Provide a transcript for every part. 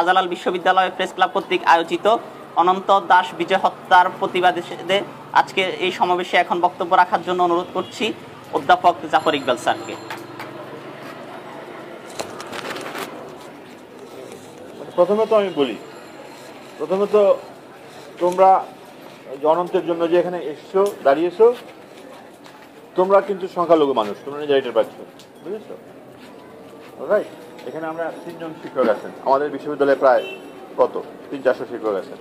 শাহজালাল বিশ্ববিদ্যালয় press club কর্তৃক আয়োজিত অনন্ত দাস বিজয় হত্যার প্রতিবাদে আজকে এই সমাবেশে এখন বক্তব্য রাখার জন্য অনুরোধ করছি অধ্যাপক জাফর ইকবাল স্যারকে। প্রথমত আমি বলি প্রথমত তোমরা অনন্তের জন্য যে এখানে এসছো, দাঁড়িয়েছো, তোমরা কিন্তু সংখ্যালঘু মানুষ, তোমরা নিজের এটা পাচ্ছ বুঝেছ রাইট এখানে আমরা তিনজন শিক্ষক আছেন। আমাদের বিশ্ববিদ্যালয়ে প্রায় কত? তিন, চারশো শিক্ষক আছেন।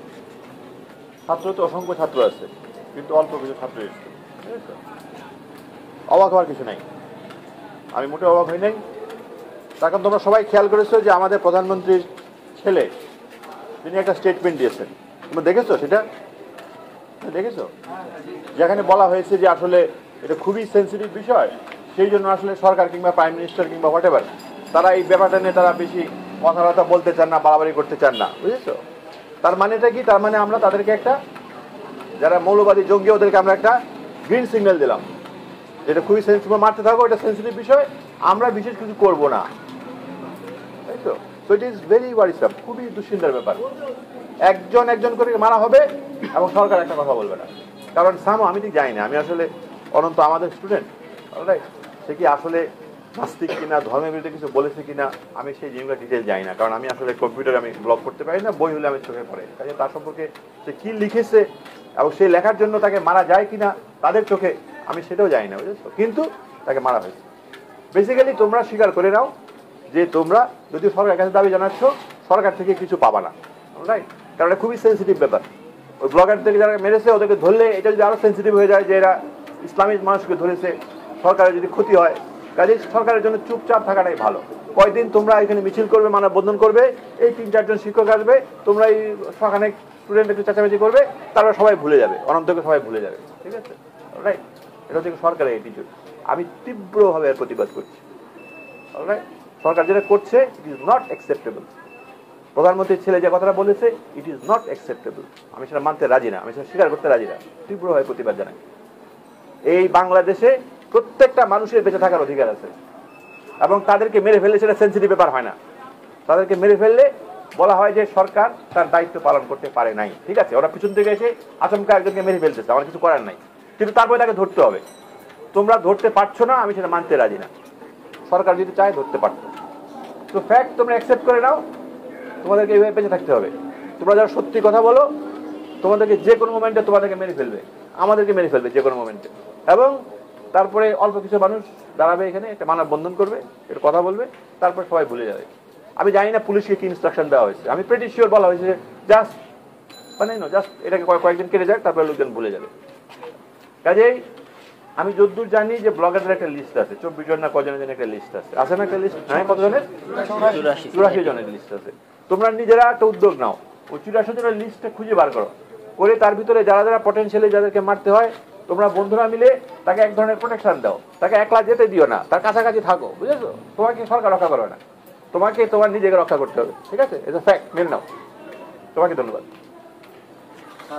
ছাত্র তো অসংখ্য ছাত্র আছে, কিন্তু অল্প কিছু ছাত্র এসছে। অবাক হওয়ার কিছু নাই। আমি মোটে অবাক হই নাই। তার কারণ তোমরা সবাই খেয়াল করেছ যে আমাদের প্রধানমন্ত্রীর ছেলে, তিনি একটা স্টেটমেন্ট দিয়েছেন। তোমরা দেখেছ সেটা? দেখেছ? যেখানে বলা হয়েছে যে আসলে এটা খুবই সেন্সিটিভ বিষয়, সেই জন্য আসলে সরকার কিংবা প্রাইম মিনিস্টার কিংবা হোয়াট তারা এই ব্যাপারটা নিয়ে তারা বেশি কথাবার্তা বলতে চান না, বাড়াবাড়ি করতে চান না, বুঝেছ? তার মানেটা কি? তার মানে আমরা তাদেরকে একটা, যারা মৌলবাদী জঙ্গি, ওদেরকে আমরা একটা গ্রিন সিগন্যাল দিলাম। যেটা খুবই সেন্সিটিভ মারতে থাকো, এটা সেন্সিটিভ বিষয়, আমরা বিশেষ কিছু করব না। তাই তো so it is very worrisome খুবই দুশ্চিন্তার ব্যাপার। একজন একজন করে মারা হবে এবং সরকার একটা কথা বলবে না। কারণ সামো, আমি ঠিক জানি না, আমি আসলে অনন্ত আমাদের স্টুডেন্ট সে কি আসলে নাস্তিক কিনা, ধর্মের বিরুদ্ধে কিছু বলেছে কিনা, আমি সেই জিনিসগুলো ডিটেল জানি না। কারণ আমি আসলে কম্পিউটার আমি ব্লক করতে পারি না, বই হলে আমি চোখে পড়ে। কাজে তার সম্পর্কে সে কি লিখেছে এবং সেই লেখার জন্য তাকে মারা যায় কিনা, তাদের চোখে আমি সেটাও জানি না, বুঝেছ? কিন্তু তাকে মারা হয়েছে। বেসিক্যালি তোমরা স্বীকার করে নাও যে তোমরা যদি সরকারের কাছে দাবি জানাচ্ছ, সরকার থেকে কিছু পাবা না। রাইট কারণ খুবই সেন্সিটিভ ব্যাপার। ওই ব্লগার থেকে যারা মেরেছে, ওদেরকে ধরলে এটা যদি আরও সেন্সিটিভ হয়ে যায় যে এরা ইসলামিক মানুষকে ধরেছে, সরকারের যদি ক্ষতি হয় কাজে সরকারের জন্য চুপচাপ থাকাটাই ভালো। কয়দিন তোমরা এখানে মিছিল করবে মানববন্ধন করবে, এই তিন, চারজন শিক্ষক আসবে, তোমরা এই সখানে স্টুডেন্ট একটু চেঁচামেচি করবে, তারপর সবাই ভুলে যাবে, অনন্তকে সবাই ভুলে যাবে, ঠিক আছে? রাইট এটা হচ্ছে সরকারের অ্যাটিটিউড আমি তীব্রভাবে এর প্রতিবাদ করছি। অলরাইট সরকার যেটা করছে ইট ইজ নট অ্যাকসেপ্টেবল প্রধানমন্ত্রীর ছেলে যে কথাটা বলেছে ইট ইজ নট অ্যাকসেপ্টেবল আমি সেটা মানতে রাজি না, আমি সেটা স্বীকার করতে রাজি না। তীব্রভাবে প্রতিবাদ জানাই। এই বাংলাদেশে প্রত্যেকটা মানুষের বেঁচে থাকার অধিকার আছে। এবং তাদেরকে মেরে ফেললে সেটা সেন্সিটিভ ব্যাপার হয় না। তাদেরকে মেরে ফেললে বলা হয় যে সরকার তার দায়িত্ব পালন করতে পারে নাই। ঠিক আছে? ওরা পিছন থেকে এসে আচমকা একজনকে মেরে ফেলতেছে। আমার কিছু করার নাই। কিন্তু তারপরে তাকে ধরতে হবে। তোমরা ধরতে পারছ না, আমি সেটা মানতে রাজি না। সরকার যদি চায়, ধরতে পারতো। তো ফ্যাক্ট তোমরা অ্যাকসেপ্ট করে নাও। তোমাদেরকে এইভাবে বেঁচে থাকতে হবে। তোমরা যারা সত্যি কথা বলো, তোমাদেরকে যে কোনো মোমেন্টে তোমাদেরকে মেরে ফেলবে। আমাদেরকে মেরে ফেলবে যে কোনো মোমেন্টে এবং তারপরে অল্প কিছু মানুষ দাঁড়াবে এখানে একটা মানব বন্ধন করবে একটু কথা বলবে তারপর সবাই ভুলে যাবে। আমি জানি না পুলিশকে কি ইনস্ট্রাকশন দেওয়া হয়েছে। আমি প্রেটি শিওর বলা হয়েছে জাস্ট মানে জাস্ট এটাকে কয়েকদিন কেটে যাক তারপরে লোকজন ভুলে যাবে। কাজেই আমি যদ্দূর জানি যে ব্লগারদের একটা লিস্ট আছে চব্বিশ জন না কজনের জন্য একটা লিস্ট আছে। আছে না একটা লিস্ট হ্যাঁ কতজনের চুরাশি। চুরাশি জনের লিস্ট আছে। তোমরা নিজেরা একটা উদ্যোগ নাও। ওই চুরাশি জনের লিস্টটা খুঁজে বার করো। করে তার ভিতরে যারা যারা পটেনশিয়ালি যাদেরকে মারতে হয় তোমরা বন্ধুরা মিলে তাকে এক ধরনের প্রোটেকশন দাও। তাকে একলা যেতে দিও না। তার কাছাকাছি থাকো, বুঝেছ? তোমাকে সরকার রক্ষা করবে না। তোমাকে তোমার নিজেকে রক্ষা করতে হবে, ঠিক আছে? এটা ফ্যাক্ট মেন নাও। তোমাকে ধন্যবাদ।